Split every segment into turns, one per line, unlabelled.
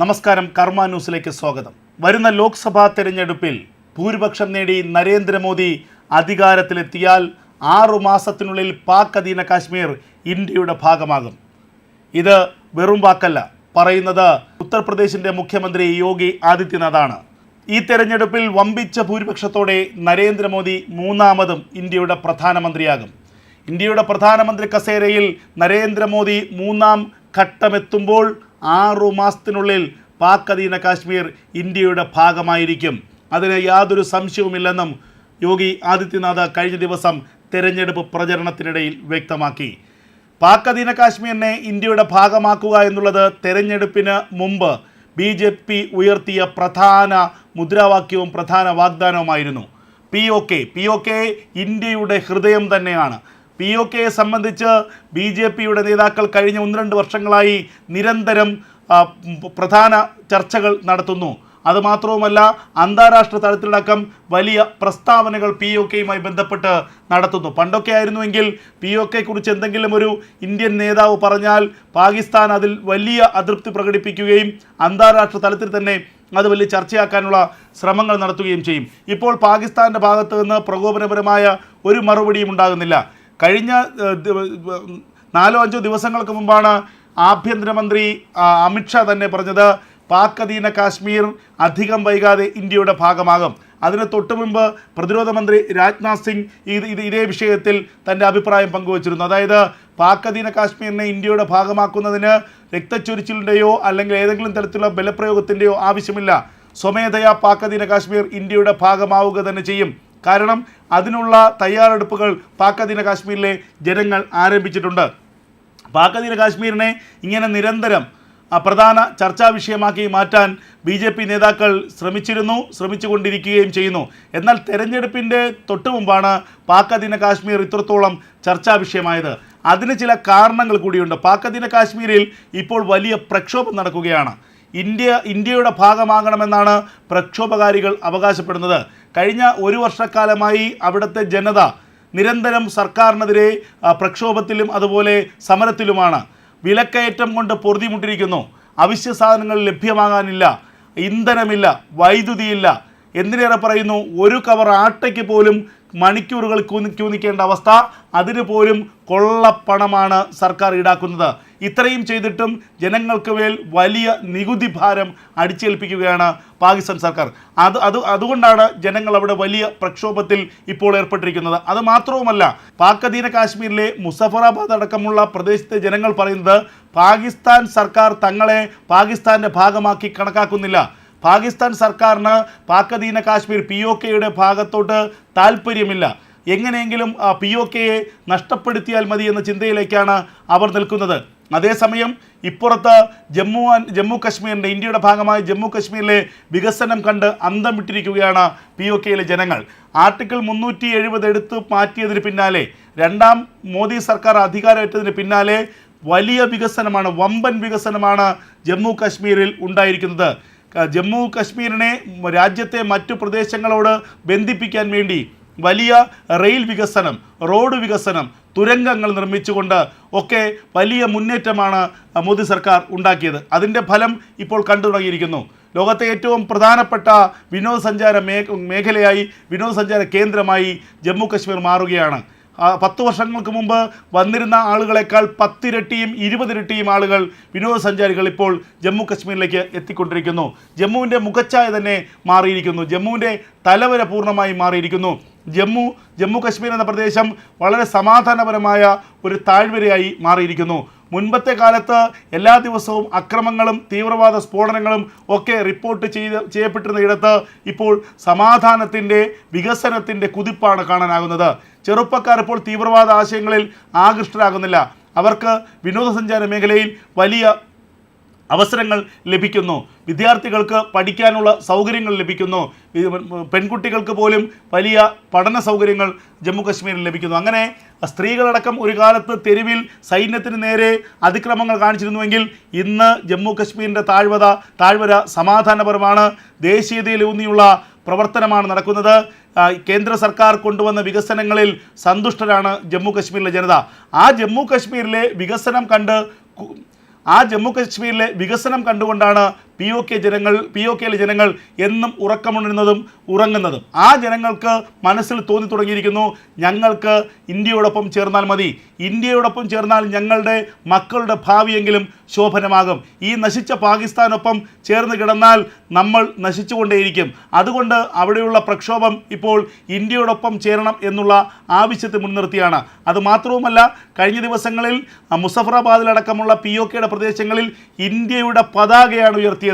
നമസ്കാരം കർമ്മ ന്യൂസിലേക്ക് സ്വാഗതം. വരുന്ന ലോക്സഭാ തെരഞ്ഞെടുപ്പിൽ ഭൂരിപക്ഷം നേടി നരേന്ദ്രമോദി അധികാരത്തിലെത്തിയാൽ ആറു മാസത്തിനുള്ളിൽ പാക് അധീന കാശ്മീർ ഇന്ത്യയുടെ ഭാഗമാകും. ഇത് വെറും വാക്കല്ല. പറയുന്നത് ഉത്തർപ്രദേശിന്റെ മുഖ്യമന്ത്രി യോഗി ആദിത്യനാഥാണ്. ഈ തെരഞ്ഞെടുപ്പിൽ വമ്പിച്ച ഭൂരിപക്ഷത്തോടെ നരേന്ദ്രമോദി മൂന്നാമതും ഇന്ത്യയുടെ പ്രധാനമന്ത്രിയാകും. ഇന്ത്യയുടെ പ്രധാനമന്ത്രി കസേരയിൽ നരേന്ദ്രമോദി മൂന്നാം ഘട്ടമെത്തുമ്പോൾ ആറു മാസത്തിനുള്ളിൽ പാക് അധീന കാശ്മീർ ഇന്ത്യയുടെ ഭാഗമായിരിക്കും. അതിന് യാതൊരു സംശയവുമില്ലെന്നും യോഗി ആദിത്യനാഥ് കഴിഞ്ഞ ദിവസം തെരഞ്ഞെടുപ്പ് പ്രചരണത്തിനിടയിൽ വ്യക്തമാക്കി. പാക് അധീന കാശ്മീരിനെ ഇന്ത്യയുടെ ഭാഗമാക്കുക എന്നുള്ളത് തെരഞ്ഞെടുപ്പിന് മുമ്പ് ബി ജെ പി ഉയർത്തിയ പ്രധാന മുദ്രാവാക്യവും പ്രധാന വാഗ്ദാനവുമായിരുന്നു. P O K P O K ഇന്ത്യയുടെ ഹൃദയം തന്നെയാണ്. പി ഒ കെയെ സംബന്ധിച്ച് ബി ജെ പിയുടെ നേതാക്കൾ കഴിഞ്ഞ ഒന്ന് രണ്ട് വർഷങ്ങളായി നിരന്തരം പ്രധാന ചർച്ചകൾ നടത്തുന്നു. അതുമാത്രവുമല്ല അന്താരാഷ്ട്ര തലത്തിലടക്കം വലിയ പ്രസ്താവനകൾ പി ഒ കെയുമായി ബന്ധപ്പെട്ട് നടത്തുന്നു. പണ്ടൊക്കെ ആയിരുന്നുവെങ്കിൽ പി ഒ കെ കുറിച്ച് എന്തെങ്കിലും ഒരു ഇന്ത്യൻ നേതാവ് പറഞ്ഞാൽ പാകിസ്ഥാൻ അതിൽ വലിയ അതൃപ്തി പ്രകടിപ്പിക്കുകയും അന്താരാഷ്ട്ര തലത്തിൽ തന്നെ അത് വലിയ ചർച്ചയാക്കാനുള്ള ശ്രമങ്ങൾ നടത്തുകയും ചെയ്യും. ഇപ്പോൾ പാകിസ്ഥാന്റെ ഭാഗത്തു നിന്ന് പ്രകോപനപരമായ ഒരു മറുപടിയും ഉണ്ടാകുന്നില്ല. കഴിഞ്ഞ നാലോ അഞ്ചോ ദിവസങ്ങൾക്ക് മുമ്പാണ് ആഭ്യന്തരമന്ത്രി അമിത്ഷാ തന്നെ പറഞ്ഞത് പാക് അധീന കാശ്മീർ അധികം വൈകാതെ ഇന്ത്യയുടെ ഭാഗമാകും. അതിന് തൊട്ടു മുമ്പ് പ്രതിരോധ മന്ത്രി രാജ്നാഥ് സിംഗ് ഇത് ഇത് ഇതേ വിഷയത്തിൽ തന്റെ അഭിപ്രായം പങ്കുവച്ചിരുന്നു. അതായത് പാക് അധീന കാശ്മീരിനെ ഇന്ത്യയുടെ ഭാഗമാക്കുന്നതിന് രക്തച്ചൊരിച്ചിലിന്റെയോ അല്ലെങ്കിൽ ഏതെങ്കിലും തരത്തിലുള്ള ബലപ്രയോഗത്തിന്റെയോ ആവശ്യമില്ല. സ്വമേധയാ പാക് അധീന കാശ്മീർ ഇന്ത്യയുടെ ഭാഗമാവുക തന്നെ ചെയ്യും. കാരണം അതിനുള്ള തയ്യാറെടുപ്പുകൾ പാക് കാശ്മീരിലെ ജനങ്ങൾ ആരംഭിച്ചിട്ടുണ്ട്. പാക് കാശ്മീരിനെ ഇങ്ങനെ നിരന്തരം പ്രധാന ചർച്ചാ വിഷയമാക്കി മാറ്റാൻ ബി ജെ പി നേതാക്കൾ ശ്രമിച്ചിരുന്നു ശ്രമിച്ചുകൊണ്ടിരിക്കുകയും ചെയ്യുന്നു. എന്നാൽ തെരഞ്ഞെടുപ്പിന്റെ തൊട്ടു മുമ്പാണ് പാക് കാശ്മീർ ഇത്രത്തോളം ചർച്ചാ വിഷയമായത്. അതിന് ചില കാരണങ്ങൾ കൂടിയുണ്ട്. പാക് കാശ്മീരിൽ ഇപ്പോൾ വലിയ പ്രക്ഷോഭം നടക്കുകയാണ്. ഇന്ത്യ ഇന്ത്യയുടെ ഭാഗമാകണമെന്നാണ് പ്രക്ഷോഭകാരികൾ അവകാശപ്പെടുന്നത്. കഴിഞ്ഞ ഒരു വർഷക്കാലമായി അവിടുത്തെ ജനത നിരന്തരം സർക്കാരിനെതിരെ പ്രക്ഷോഭത്തിലും അതുപോലെ സമരത്തിലുമാണ്. വിലക്കയറ്റം കൊണ്ട് പൊറുതിമുട്ടിരിക്കുന്നു അവശ്യ സാധനങ്ങൾ ലഭ്യമാകാനില്ല. ഇന്ധനമില്ല. വൈദ്യുതിയില്ല. എന്തിനേറെ പറയുന്നു? ഒരു കവർ ആട്ടയ്ക്ക് പോലും മണിക്കൂറുകൾ ക്യൂ നിൽക്കേണ്ട അവസ്ഥ. അതിന് പോലും കൊള്ളപ്പണമാണ് സർക്കാർ ഈടാക്കുന്നത്. ഇത്രയും ചെയ്തിട്ടും ജനങ്ങൾക്ക് മേൽ വലിയ നികുതി ഭാരം അടിച്ചേൽപ്പിക്കുകയാണ് പാകിസ്ഥാൻ സർക്കാർ. അത് അത് അതുകൊണ്ടാണ് ജനങ്ങൾ അവിടെ വലിയ പ്രക്ഷോഭത്തിൽ ഇപ്പോൾ ഏർപ്പെട്ടിരിക്കുന്നത്. അത് മാത്രവുമല്ല പാക് അധീന കാശ്മീരിലെ മുസഫറാബാദ് അടക്കമുള്ള പ്രദേശത്തെ ജനങ്ങൾ പറയുന്നത് പാകിസ്ഥാൻ സർക്കാർ തങ്ങളെ പാകിസ്ഥാന്റെ ഭാഗമാക്കി കണക്കാക്കുന്നില്ല. പാകിസ്ഥാൻ സർക്കാരിന് പാക്കധീന കാശ്മീർ പി ഒ കെയുടെ ഭാഗത്തോട്ട് താല്പര്യമില്ല എങ്ങനെയെങ്കിലും പി ഒ കെയെ നഷ്ടപ്പെടുത്തിയാൽ മതി എന്ന ചിന്തയിലേക്കാണ് അവർ നിൽക്കുന്നത്. അതേസമയം ഇപ്പുറത്ത് ജമ്മു ജമ്മു കശ്മീരിന്റെ ഇന്ത്യയുടെ ഭാഗമായ ജമ്മു കശ്മീരിലെ വികസനം കണ്ട് അന്തം വിട്ടിരിക്കുകയാണ് പി ഒ കെയിലെ ജനങ്ങൾ. ആർട്ടിക്കിൾ മുന്നൂറ്റി എഴുപത് എടുത്ത് മാറ്റിയതിന് പിന്നാലെ രണ്ടാം മോദി സർക്കാർ അധികാരമേറ്റതിന് പിന്നാലെ വലിയ വികസനമാണ് വമ്പൻ വികസനമാണ് ജമ്മു കശ്മീരിൽ ഉണ്ടായിരിക്കുന്നത്. ജമ്മു കശ്മീരിനെ രാജ്യത്തെ മറ്റു പ്രദേശങ്ങളോട് ബന്ധിപ്പിക്കാൻ വേണ്ടി വലിയ റെയിൽ വികസനം റോഡ് വികസനം തുരങ്കങ്ങൾ നിർമ്മിച്ചുകൊണ്ട് ഒക്കെ വലിയ മുന്നേറ്റമാണ് മോദി സർക്കാർ ഉണ്ടാക്കിയത്. അതിന്റെ ഫലം ഇപ്പോൾ കണ്ടു തുടങ്ങിയിരിക്കുന്നു. ലോകത്തെ ഏറ്റവും പ്രധാനപ്പെട്ട വിനോദസഞ്ചാര മേഖ മേഖലയായി വിനോദസഞ്ചാര കേന്ദ്രമായി ജമ്മു കശ്മീർ മാറുകയാണ്. പത്ത് വർഷങ്ങൾക്ക് മുമ്പ് വന്നിരുന്ന ആളുകളെക്കാൾ പത്തിരട്ടിയും ഇരുപതിരട്ടിയും ആളുകൾ വിനോദസഞ്ചാരികൾ ഇപ്പോൾ ജമ്മു കശ്മീരിലേക്ക് എത്തിക്കൊണ്ടിരിക്കുന്നു. ജമ്മുവിന്റെ മുഖച്ഛായ തന്നെ മാറിയിരിക്കുന്നു. ജമ്മുവിന്റെ തലവര പൂർണമായി മാറിയിരിക്കുന്നു. ജമ്മു ജമ്മു കശ്മീർ എന്ന പ്രദേശം വളരെ സമാധാനപരമായ ഒരു താഴ്വരയായി മാറിയിരിക്കുന്നു. മുൻപത്തെ കാലത്ത് എല്ലാ ദിവസവും അക്രമങ്ങളും തീവ്രവാദ സ്ഫോടനങ്ങളും ഒക്കെ റിപ്പോർട്ട് ചെയ്ത് ചെയ്യപ്പെട്ടിരുന്ന ഇടത്ത് ഇപ്പോൾ സമാധാനത്തിന്റെ വികസനത്തിന്റെ കുതിപ്പാണ് കാണാനാകുന്നത്. ചെറുപ്പക്കാർ ഇപ്പോൾ തീവ്രവാദ ആശയങ്ങളിൽ ആകൃഷ്ടരാകുന്നില്ല. അവർക്ക് വിനോദസഞ്ചാര മേഖലയിൽ വലിയ അവസരങ്ങൾ ലഭിക്കുന്നു. വിദ്യാർത്ഥികൾക്ക് പഠിക്കാനുള്ള സൗകര്യങ്ങൾ ലഭിക്കുന്നു. പെൺകുട്ടികൾക്ക് പോലും വലിയ പഠന സൗകര്യങ്ങൾ ജമ്മു കശ്മീരിൽ ലഭിക്കുന്നു. അങ്ങനെ സ്ത്രീകളടക്കം ഒരു കാലത്ത് തെരുവിൽ സൈന്യത്തിന് നേരെ അതിക്രമങ്ങൾ കാണിച്ചിരുന്നുവെങ്കിൽ ഇന്ന് ജമ്മു കശ്മീരിന്റെ താഴ്വത താഴ്വര സമാധാനപരമാണ്. ദേശീയതയിലൂന്നിയുള്ള പ്രവർത്തനമാണ് നടക്കുന്നത്. കേന്ദ്ര സർക്കാർ കൊണ്ടുവന്ന വികസനങ്ങളിൽ സന്തുഷ്ടരാണ് ജമ്മു കശ്മീരിലെ ജനത. ആ ജമ്മു കശ്മീരിലെ വികസനം കണ്ട് ആ ജമ്മു കശ്മീരിലെ വികസനം കണ്ടുകൊണ്ടാണ് പി ഒ കെ ജനങ്ങൾ പി ഒ കെയിലെ ജനങ്ങൾ എന്നും ഉറക്കമുണരുന്നതും ഉറങ്ങുന്നതും. ആ ജനങ്ങൾക്ക് മനസ്സിൽ തോന്നി തുടങ്ങിയിരിക്കുന്നു ഞങ്ങൾക്ക് ഇന്ത്യയോടൊപ്പം ചേർന്നാൽ മതി. ഇന്ത്യയോടൊപ്പം ചേർന്നാൽ ഞങ്ങളുടെ മക്കളുടെ ഭാവിയെങ്കിലും ശോഭനമാകും. ഈ നശിച്ച പാകിസ്ഥാനൊപ്പം ചേർന്ന് കിടന്നാൽ നമ്മൾ നശിച്ചുകൊണ്ടേയിരിക്കും. അതുകൊണ്ട് അവിടെയുള്ള പ്രക്ഷോഭം ഇപ്പോൾ ഇന്ത്യയോടൊപ്പം ചേരണം എന്നുള്ള ആവശ്യത്തെ മുൻനിർത്തിയാണ്. അതുമാത്രവുമല്ല കഴിഞ്ഞ ദിവസങ്ങളിൽ മുസഫറാബാദിലടക്കമുള്ള പി ഒ കെയുടെ പ്രദേശങ്ങളിൽ ഇന്ത്യയുടെ പതാകയാണ് ഉയർത്തിയത്.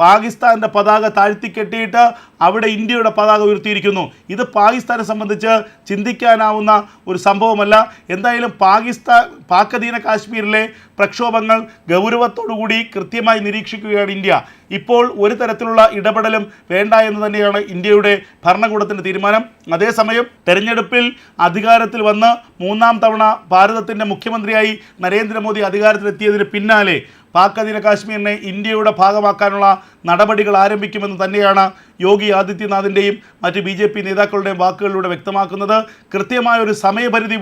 പാകിസ്ഥാന്റെ പതാക താഴ്ത്തിക്കെട്ടിയിട്ട് അവിടെ ഇന്ത്യയുടെ പതാക ഉയർത്തിയിരിക്കുന്നു. ഇത് പാകിസ്ഥാനെ സംബന്ധിച്ച് ചിന്തിക്കാനാവുന്ന ഒരു സംഭവമല്ല. എന്തായാലും പാകിസ്ഥാൻ പാക്കധീന കാശ്മീരിലെ പ്രക്ഷോഭങ്ങൾ ഗൗരവത്തോടുകൂടി കൃത്യമായി നിരീക്ഷിക്കുകയാണ് ഇന്ത്യ. ഇപ്പോൾ ഒരു തരത്തിലുള്ള ഇടപെടലും വേണ്ട എന്ന് തന്നെയാണ് ഇന്ത്യയുടെ ഭരണകൂടത്തിന്റെ തീരുമാനം. അതേസമയം തെരഞ്ഞെടുപ്പിൽ അധികാരത്തിൽ വന്ന് മൂന്നാം തവണ ഭാരതത്തിന്റെ മുഖ്യമന്ത്രിയായി നരേന്ദ്രമോദി അധികാരത്തിലെത്തിയതിന് പിന്നാലെ പാക് അധീന കാശ്മീരിനെ ഇന്ത്യയുടെ ഭാഗമാക്കാനുള്ള നടപടികൾ ആരംഭിക്കുമെന്ന് തന്നെയാണ് യോഗി ആദിത്യനാഥിന്റെയും മറ്റ് ബി ജെ പി നേതാക്കളുടെയും വാക്കുകളിലൂടെ വ്യക്തമാക്കുന്നത്. കൃത്യമായ ഒരു സമയപരിധി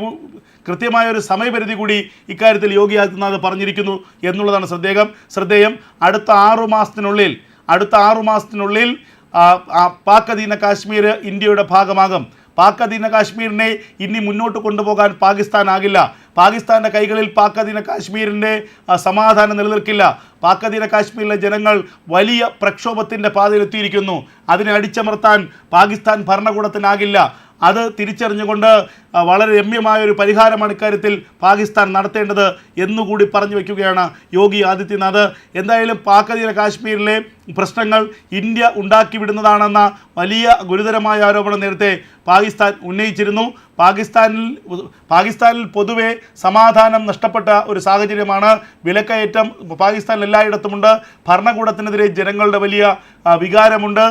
കൃത്യമായ ഒരു സമയപരിധി കൂടി ഇക്കാര്യത്തിൽ യോഗി ആദിത്യനാഥ് പറഞ്ഞിരിക്കുന്നു എന്നുള്ളതാണ് ശ്രദ്ധേയം. ശ്രദ്ധേയം അടുത്ത ആറു മാസത്തിനുള്ളിൽ അടുത്ത ആറു മാസത്തിനുള്ളിൽ പാക് അധീന കാശ്മീർ ഇന്ത്യയുടെ ഭാഗമാകും. പാക് അധീന കാശ്മീരിനെ ഇനി മുന്നോട്ട് കൊണ്ടുപോകാൻ പാകിസ്ഥാനാകില്ല പാകിസ്ഥാന്റെ കൈകളിൽ പാക് അധീന കാശ്മീരിന്റെ സമാധാനം നിലനിൽക്കില്ല. പാക് കാശ്മീരിലെ ജനങ്ങൾ വലിയ പ്രക്ഷോഭത്തിന്റെ പാതയിലെത്തിയിരിക്കുന്നു. അതിനെ അടിച്ചമർത്താൻ പാകിസ്ഥാൻ ഭരണകൂടത്തിനാകില്ല. അത് തിരിച്ചറിഞ്ഞുകൊണ്ട് വളരെ രമ്യമായ ഒരു പരിഹാരമാണ് ഇക്കാര്യത്തിൽ പാകിസ്ഥാൻ നടത്തേണ്ടത് എന്നുകൂടി പറഞ്ഞു വയ്ക്കുകയാണ് യോഗി ആദിത്യനാഥ്. എന്തായാലും പാക് അധീന കാശ്മീരിലെ പ്രശ്നങ്ങൾ ഇന്ത്യ ഉണ്ടാക്കി വിടുന്നതാണെന്ന വലിയ ഗുരുതരമായ ആരോപണം നേരത്തെ പാകിസ്ഥാൻ ഉന്നയിച്ചിരുന്നു. പാകിസ്ഥാനിൽ പാകിസ്ഥാനിൽ പൊതുവെ സമാധാനം നഷ്ടപ്പെട്ട ഒരു സാഹചര്യമാണ്. വിലക്കയറ്റം പാകിസ്ഥാനിൽ എല്ലായിടത്തുമുണ്ട്. ഭരണകൂടത്തിനെതിരെ ജനങ്ങളുടെ വലിയ വികാരമുണ്ട്.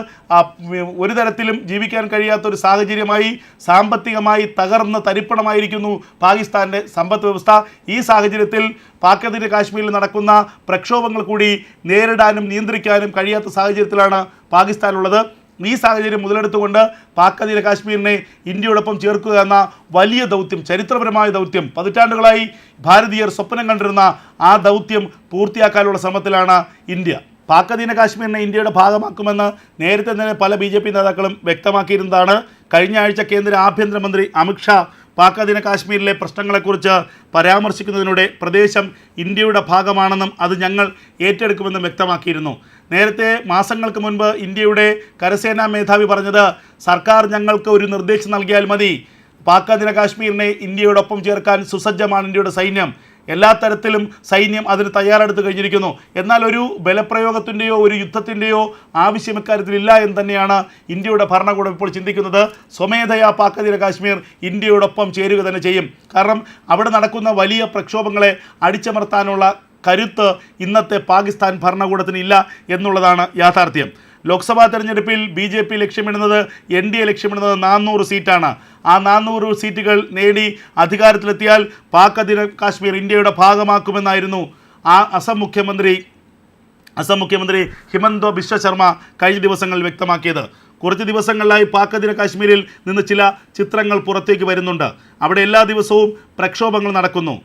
ഒരു തരത്തിലും ജീവിക്കാൻ കഴിയാത്ത ഒരു സാഹചര്യമായി സാമ്പത്തികമായി തകർന്ന് തരിപ്പണമായിരിക്കുന്നു പാകിസ്ഥാന്റെ സമ്പദ് വ്യവസ്ഥ. ഈ സാഹചര്യത്തിൽ പാക് അധീന കാശ്മീരിൽ നടക്കുന്ന പ്രക്ഷോഭങ്ങൾ കൂടി നേരിടാനും നിയന്ത്രിക്കാനും കഴിയാത്ത സാഹചര്യത്തിലാണ് പാകിസ്ഥാനുള്ളത്. ഈ സാഹചര്യം മുതലെടുത്തുകൊണ്ട് പാക് അധീന കാശ്മീരിനെ ഇന്ത്യയോടൊപ്പം ചേർക്കുക എന്ന വലിയ ദൗത്യം ചരിത്രപരമായ ദൗത്യം പതിറ്റാണ്ടുകളായി ഭാരതീയർ സ്വപ്നം കണ്ടിരുന്ന ആ ദൗത്യം പൂർത്തിയാക്കാനുള്ള ശ്രമത്തിലാണ് ഇന്ത്യ. പാക് കാശ്മീരിനെ ഇന്ത്യയുടെ ഭാഗമാക്കുമെന്ന് നേരത്തെ തന്നെ പല ബി ജെ പി നേതാക്കളും വ്യക്തമാക്കിയിരുന്നതാണ്. കഴിഞ്ഞ ആഴ്ച കേന്ദ്ര ആഭ്യന്തരമന്ത്രി അമിത്ഷാ പാക് കാശ്മീരിലെ പ്രശ്നങ്ങളെക്കുറിച്ച് പരാമർശിക്കുന്നതിലൂടെ പ്രദേശം ഇന്ത്യയുടെ ഭാഗമാണെന്നും അത് ഞങ്ങൾ ഏറ്റെടുക്കുമെന്നും വ്യക്തമാക്കിയിരുന്നു. നേരത്തെ മാസങ്ങൾക്ക് മുൻപ് ഇന്ത്യയുടെ കരസേനാ മേധാവി പറഞ്ഞത് സർക്കാർ ഞങ്ങൾക്ക് ഒരു നിർദ്ദേശം നൽകിയാൽ മതി. പാക് കാശ്മീരിനെ ഇന്ത്യയോടൊപ്പം ചേർക്കാൻ സുസജ്ജമാണ് ഇന്ത്യയുടെ സൈന്യം. എല്ലാ തരത്തിലും സൈന്യം അതിന് തയ്യാറെടുത്ത് കഴിഞ്ഞിരിക്കുന്നു. എന്നാൽ ഒരു ബലപ്രയോഗത്തിന്റെയോ ഒരു യുദ്ധത്തിന്റെയോ ആവശ്യം ഇക്കാര്യത്തിലില്ല എന്ന് തന്നെയാണ് ഇന്ത്യയുടെ ഭരണകൂടം ഇപ്പോൾ ചിന്തിക്കുന്നത്. സ്വമേധയാ പാക്കതിര കാശ്മീർ ഇന്ത്യയോടൊപ്പം ചേരുക തന്നെ ചെയ്യും. കാരണം അവിടെ നടക്കുന്ന വലിയ പ്രക്ഷോഭങ്ങളെ അടിച്ചമർത്താനുള്ള കരുത്ത് ഇന്നത്തെ പാകിസ്ഥാൻ ഭരണകൂടത്തിന് ഇല്ല എന്നുള്ളതാണ് യാഥാർത്ഥ്യം. ലോക്സഭാ തെരഞ്ഞെടുപ്പിൽ ബി ജെ പി ലക്ഷ്യമിടുന്നത് എൻ ഡി എ ലക്ഷ്യമിടുന്നത് നാനൂറ് സീറ്റാണ്. ആ നാനൂറ് സീറ്റുകൾ നേടി അധികാരത്തിലെത്തിയാൽ പാക് അധീന കാശ്മീർ ഇന്ത്യയുടെ ഭാഗമാക്കുമെന്നായിരുന്നു ആ അസം മുഖ്യമന്ത്രി അസം മുഖ്യമന്ത്രി ഹിമന്ത ബിശ്വ ശർമ്മ കഴിഞ്ഞ ദിവസങ്ങളിൽ വ്യക്തമാക്കിയത്. കുറച്ച് ദിവസങ്ങളിലായി പാക് അധീന കാശ്മീരിൽ നിന്ന് ചില ചിത്രങ്ങൾ പുറത്തേക്ക് വരുന്നുണ്ട്. അവിടെ എല്ലാ ദിവസവും പ്രക്ഷോഭങ്ങൾ നടക്കുന്നു.